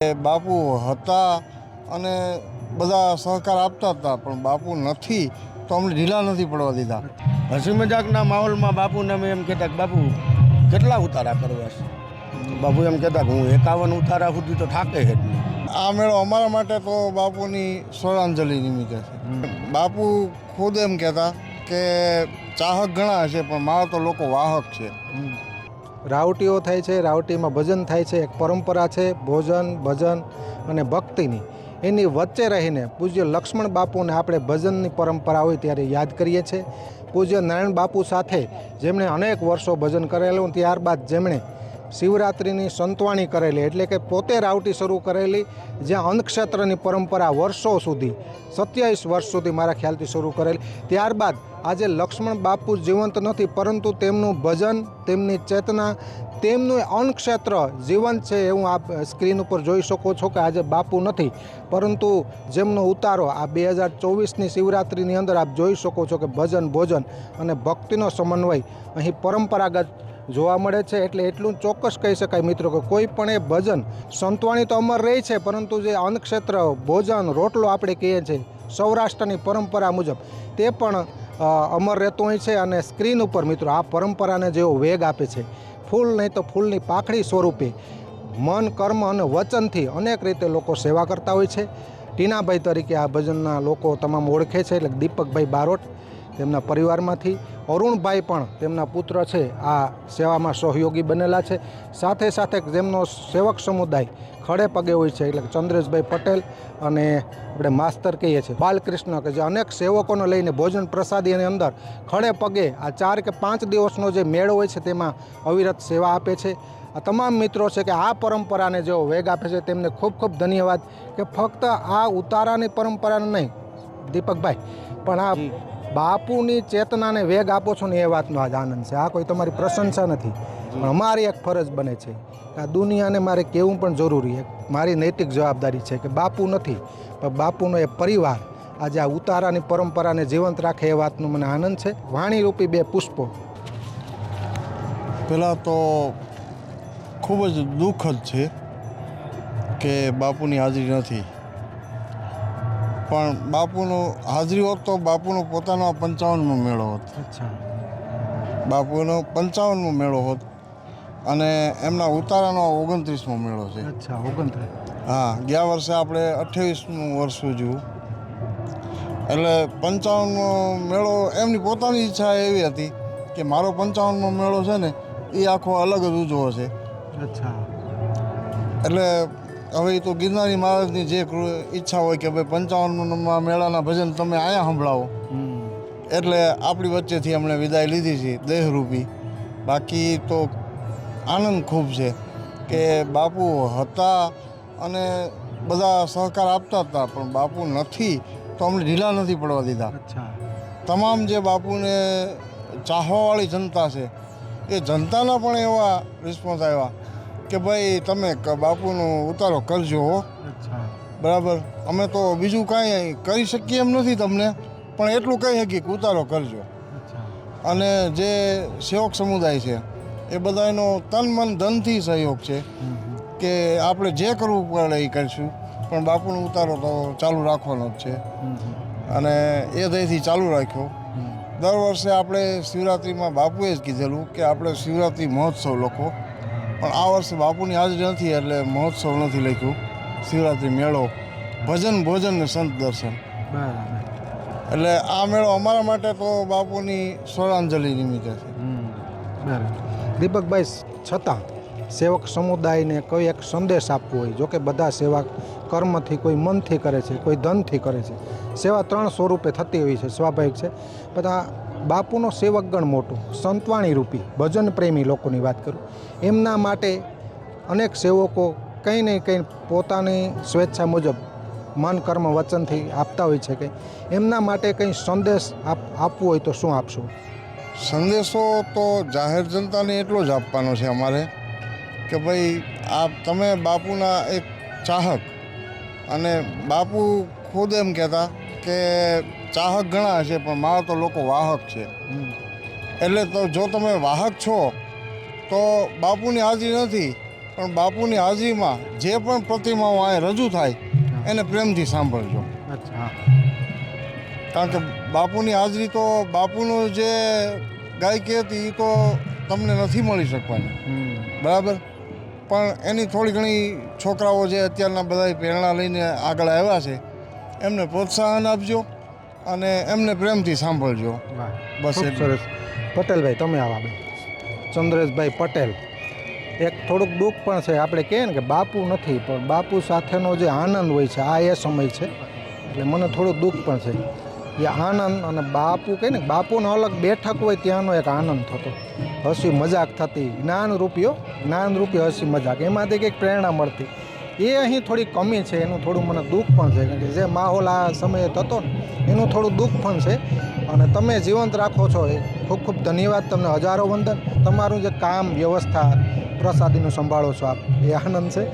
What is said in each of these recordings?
બાપુ હતા અને બધા સહકાર આપતા હતા પણ બાપુ નથી તો અમને ઢીલા નથી પડવા દીધા. હસી મજાકના માહોલમાં બાપુને અમે એમ કહેતા કે બાપુ કેટલા ઉતારા કરવા છે? બાપુ એમ કહેતા કે હું એકાવન ઉતારા સુધી તો થાકે જ આ મેળો અમારા માટે તો બાપુની સ્વરાંજલિ નિમિત્તે છે. બાપુ ખુદ એમ કહેતા કે ચાહક ઘણા છે પણ મારા તો લોકો વાહક છે. રાવટીઓ થાય છે, રાવટીમાં ભજન થાય છે, એક પરંપરા છે, ભોજન, ભજન અને ભક્તિની. એની વચ્ચે રહીને પૂજ્ય લક્ષ્મણ બાપુને આપણે ભજનની પરંપરા હોય ત્યારે યાદ કરીએ છીએ. પૂજ્ય નારાયણ બાપુ સાથે જેમણે અનેક વર્ષો ભજન કરેલું, ત્યારબાદ જેમણે શિવરાત્રિની સંતવાણી કરેલી, એટલે કે પોતે રાવટી શરૂ કરેલી, જ્યાં અંધક્ષેત્રની પરંપરા વર્ષો સુધી, સત્યાવીસ વર્ષ સુધી મારા ખ્યાલથી શરૂ કરેલી. ત્યારબાદ આજે લક્ષ્મણ બાપુ જીવંત નથી, પરંતુ તેમનું ભજન, તેમની ચેતના, તેમનું અનક્ષેત્ર જીવંત છે એવું આપ સ્ક્રીન ઉપર જોઈ શકો છો કે આજે બાપુ નથી, પરંતુ જેમનો ઉતારો આ બે હજાર ચોવીસની શિવરાત્રિની અંદર આપ જોઈ શકો છો કે ભજન ભોજન અને ભક્તિનો સમન્વય અહીં પરંપરાગત જોવા મળે છે એટલે એટલું ચોક્કસ કહી શકાય મિત્રો કે કોઈ પણ એ ભજન સંતવાણી તો અમર રહી છે, પરંતુ જે અન્નક્ષેત્ર, ભોજન, રોટલો આપણે કહીએ છીએ, સૌરાષ્ટ્રની પરંપરા મુજબ, તે પણ અમર રહેતું હોય છે અને સ્ક્રીન ઉપર મિત્રો આ પરંપરાને જેવો વેગ આપે છે. ફૂલ નહીં તો ફૂલની પાખડી સ્વરૂપે, મન, કર્મ અને વચનથી અનેક રીતે લોકો સેવા કરતા હોય છે. ટીનાભાઈ તરીકે આ ભજનના લોકો તમામ ઓળખે છે, એટલે દીપકભાઈ બારોટ તેમના પરિવારમાંથી. અરુણભાઈ પણ તેમના પુત્ર છે. આ સેવામાં સહયોગી બનેલા છે. સાથે સાથે જેમનો સેવક સમુદાય ખડે પગે હોય છે એટલે ચંદ્રેશભાઈ પટેલ અને આપણે માસ્તર કહીએ છીએ બાલકૃષ્ણ કે જે અનેક સેવકોને લઈને ભોજન પ્રસાદીની અંદર ખડે પગે આ ચાર કે પાંચ દિવસનો જે મેળો હોય છે તેમાં અવિરત સેવા આપે છે. આ તમામ મિત્રો છે કે આ પરંપરાને જેઓ વેગ આપે છે તેમને ખૂબ ખૂબ ધન્યવાદ કે ફક્ત આ ઉતારાની પરંપરાને નહીં દીપકભાઈ પણ આ બાપુની ચેતનાને વેગ આપો છો ને એ વાતનો આજ આનંદ છે. આ કોઈ તમારી પ્રશંસા નથી. પણ અમારી એક ફરજ બને છે કે આ દુનિયાને મારે કહેવું પણ જરૂરી એક મારી નૈતિક જવાબદારી છે કે બાપુ નથી, પણ બાપુનો એ પરિવાર આજે આ ઉતારાની પરંપરાને જીવંત રાખે એ વાતનો મને આનંદ છે. વાણીરૂપી બે પુષ્પો. પહેલાં તો ખૂબ જ દુઃખદ છે કે બાપુની હાજરી નથી. પણ બાપુનો હાજરી હોત તો બાપુનો પોતાનો પંચાવનમો મેળો હોત. અચ્છા. બાપુનો પંચાવનમો મેળો હોત અને એમના ઉતારાનો ઓગણત્રીસમો મેળો છે. અચ્છા ઓગણત્રીસ. હા ગયા વર્ષે આપણે અઠ્યાવીસમું વર્ષ ઉજવ્યું. એટલે પંચાવનમો મેળો એમની પોતાની ઈચ્છા એવી હતી કે મારો પંચાવનમો મેળો છે ને એ આખો અલગ જ ઉજવો છે. અચ્છા. એટલે હવે એ તો ગિરનારી મહારાજની જે કૃ- ઈચ્છા હોય કે ભાઈ પંચાવનમાં મેળાના ભજન તમે અહીંયા સંભળાવો. એટલે આપણી વચ્ચેથી એમણે વિદાય લીધી છે દેહરૂપી. બાકી તો આનંદ ખૂબ છે કે બાપુ હતા અને બધા સહકાર આપતા હતા પણ બાપુ નથી તો અમને ઢીલા નથી પડવા દીધા. તમામ જે બાપુને ચાહવાવાળી જનતા છે એ જનતાના પણ એવા રિસ્પોન્સ આવ્યા. કે ભાઈ તમે બાપુનો ઉતારો કરજો હો. બરાબર? અમે તો બીજું કાંઈ કરી શકીએ એમ નથી તમને પણ એટલું કહી શકીએ કે ઉતારો કરજો. અને જે સેવક સમુદાય છે એ બધાનો તન મન ધનથી સહયોગ છે કે આપણે જે કરવું પડે એ કરીશું. પણ બાપુનો ઉતારો તો ચાલુ રાખવાનો જ છે. અને એ દયથી ચાલુ રાખ્યો. દર વર્ષે આપણે શિવરાત્રિમાં બાપુએ જ કીધેલું કે આપણે શિવરાત્રિ મહોત્સવ લોકો પણ આ વર્ષે બાપુની હાજરી નથી એટલે મહોત્સવ નથી લખ્યું. શિવરાત્રિ મેળો ભજન ભોજન ને સંત દર્શન. એટલે આ મેળો અમારા માટે તો બાપુની સ્વરાંજલિ નિમિત્તે છે. બરાબર. દીપકભાઈ છતાં સેવક સમુદાયને કોઈ એક સંદેશ આપવો હોય જો કે બધા સેવા કર્મથી કોઈ મનથી કરે છે કોઈ ધનથી કરે છે. સેવા ત્રણ સ્વરૂપે થતી હોય છે સ્વાભાવિક છે. આ બાપુનો સેવકગણ મોટું, સંતવાણી રૂપી, ભજન પ્રેમી લોકોની વાત કરું. એમના માટે અનેક સેવકો કંઈ ને કંઈ પોતાની સ્વેચ્છા મુજબ મન, કર્મ, વચનથી આપતા હોય છે કે એમના માટે કંઈ સંદેશ આપ, આપવો હોય તો શું આપશો? સંદેશો તો જાહેર જનતાને એટલો જ આપવાનો છે અમારે કે ભાઈ આ તમે બાપુના એક ચાહક અને બાપુ ખુદ એમ કહેતા કે ચાહક ઘણા હશે પણ મારા તો લોકો વાહક છે. એટલે તો જો તમે વાહક છો તો બાપુની હાજરી નથી પણ બાપુની હાજરીમાં જે પણ પ્રતિમાઓ અહીં રજૂ થાય એને પ્રેમથી સાંભળજો. કારણ કે બાપુની હાજરી તો બાપુનું જે ગાયકી હતી એ તો તમને નથી મળી શકવાની. બરાબર? પણ એની થોડી ઘણી છોકરાઓ જે અત્યારના બધા પ્રેરણા લઈને આગળ આવ્યા છે એમને પ્રોત્સાહન આપજો. અને એમને પ્રેમથી સાંભળજો. બસ. સરસ. પટેલભાઈ તમે આવા બે ચંદ્રેશભાઈ પટેલ. એક થોડુંક દુઃખ પણ છે. આપણે કહીએ ને કે બાપુ નથી પણ બાપુ સાથેનો જે આનંદ હોય છે આ એ સમય છે. એટલે મને થોડુંક દુઃખ પણ છે. એ આનંદ અને બાપુ કહે ને બાપુનો અલગ બેઠક હોય ત્યાંનો એક આનંદ થતો. હસી મજાક થતી. જ્ઞાન રૂપિયો જ્ઞાન રૂપિયો હસી મજાક. એમાંથી કંઈક પ્રેરણા મળતી. એ અહીં થોડી કમી છે, એનું થોડું મને દુઃખ પણ છે, કારણ કે જે માહોલ આ સમયે થતો ને, એનું થોડું દુઃખ પણ છે. અને તમે જીવંત રાખો છો એ. ખૂબ ખૂબ ધન્યવાદ તમને, હજારો વંદન. તમારું જે કામ, વ્યવસ્થા, પ્રસાદીનું સંભાળો છો આપ. એ આનંદ છે.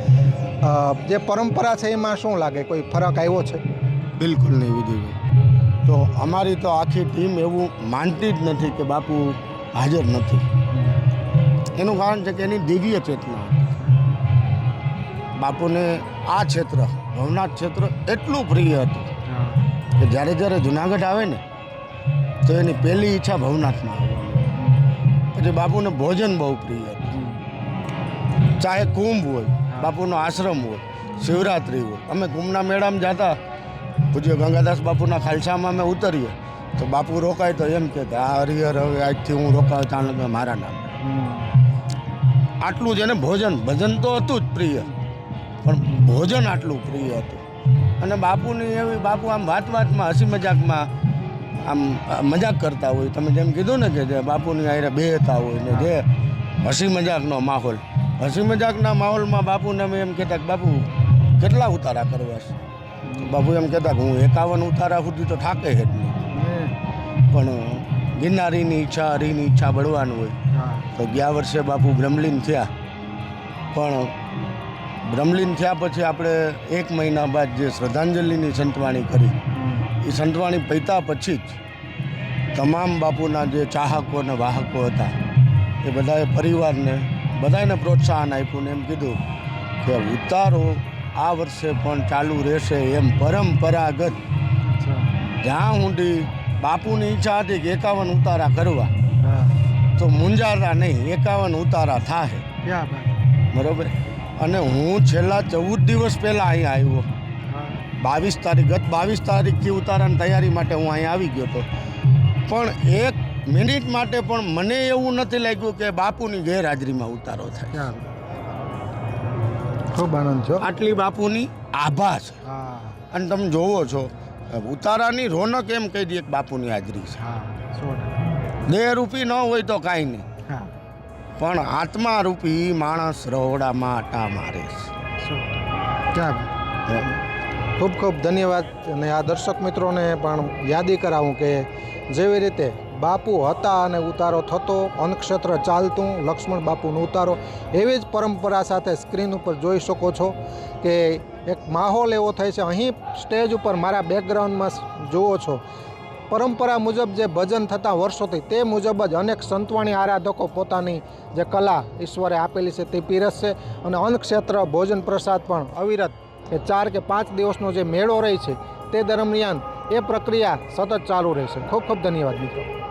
જે પરંપરા છે એમાં શું લાગે? કોઈ ફરક આવ્યો છે? બિલકુલ નહીં, વિજયભાઈ. તો અમારી તો આખી ટીમ એવું માનતી જ નથી કે બાપુ હાજર નથી. એનું કારણ છે કે એની દિવ્ય ચેતના. બાપુને આ ક્ષેત્ર ભવનાથ ક્ષેત્ર એટલું પ્રિય હતું કે જ્યારે જ્યારે જુનાગઢ આવે ને તો એની પહેલી ઈચ્છા ભવનાથમાં પછી બાપુને ભોજન બહુ પ્રિય હતું. ચાહે કુંભ હોય બાપુનો આશ્રમ હોય શિવરાત્રિ હોય. અમે કુંભના મેળામાં જતા પૂજ્ય ગંગાદાસ બાપુના ખાલસામાં અમે ઉતરીએ તો બાપુ રોકાય તો એમ કે આ હરિહર હવે આજથી હું રોકાવ ત્યાં મારા નામ. આટલું જ એને ભોજન ભજન તો હતું જ પ્રિય. પણ ભોજન આટલું પ્રિય હતું. અને બાપુની એવી બાપુ આમ વાત વાતમાં હસી મજાકમાં આમ મજાક કરતા હોય. તમે જેમ કીધું ને કે જે બાપુની આયરે બેહતા હોય ને જે હસી મજાકનો માહોલ. હસી મજાકના માહોલમાં બાપુને અમે એમ કહેતા કે બાપુ કેટલા ઉતારા કરવા છે? બાપુ એમ કહેતા કે હું એકાવન ઉતારા સુધી તો થાકે જ નહીં. પણ ગિરનારીની ઈચ્છા હરીની ઈચ્છા બળવાનું હોય. તો ગયા વર્ષે બાપુ બ્રહ્મલીન થયા. પણ બ્રહ્મલીન થયા પછી આપણે એક મહિના બાદ જે શ્રદ્ધાંજલિની સંતવાણી કરી એ સંતવાણી પૈતા પછી જ તમામ બાપુના જે ચાહકો અને વાહકો હતા એ બધાએ પરિવારને બધાને પ્રોત્સાહન આપ્યું ને એમ કીધું કે ઉતારો આ વર્ષે પણ ચાલુ રહેશે એમ પરંપરાગત. જ્યાં સુધી બાપુની ઈચ્છા હતી કે એકાવન ઉતારા કરવા તો મુંજારા નહીં એકાવન ઉતારા થાય બરોબર? અને હું છેલ્લા ચૌદ દિવસ પહેલાં અહીંયા આવ્યો. બાવીસ તારીખ ગત બાવીસ તારીખથી ઉતારાની તૈયારી માટે હું અહીંયા આવી ગયો હતો. પણ એક મિનિટ માટે પણ મને એવું નથી લાગ્યું કે બાપુની ગેરહાજરીમાં ઉતારો થાય. ખૂબ આનંદ છો? આટલી બાપુની આભા છે. હા. અને તમે જોવો છો ઉતારાની રોનક એમ કહી દઈએ બાપુની હાજરી છે. સો રૂપી ન હોય તો કાંઈ નહીં. પણ આત્મા રૂપી માણસ રહોડામાં આટા મારે છે. ક્યાં? ખૂબ ખૂબ ધન્યવાદ અને આ દર્શક મિત્રોને પણ યાદી કરાવું કે જેવી રીતે બાપુ હતા અને ઉતારો થતો અનક્ષત્ર ચાલતું લક્ષ્મણ બાપુનો ઉતારો એવી જ પરંપરા સાથે સ્ક્રીન ઉપર જોઈ શકો છો કે એક માહોલ એવો થાય છે. અહીં સ્ટેજ ઉપર મારા બેકગ્રાઉન્ડમાં જુઓ છો. પરંપરા મુજબ જે ભજન થતા વર્ષોથી તે મુજબ જ અનેક સંતવાણી આરાધકો પોતાની જે કલા ઈશ્વરે આપેલી છે તે પીરસશે અને અન્નક્ષેત્ર ભોજન પ્રસાદ પણ અવિરત કે ચાર કે પાંચ દિવસનો જે મેળો રહે છે તે દરમિયાન એ પ્રક્રિયા સતત ચાલુ રહેશે. ખૂબ ખૂબ ધન્યવાદ મિત્રો.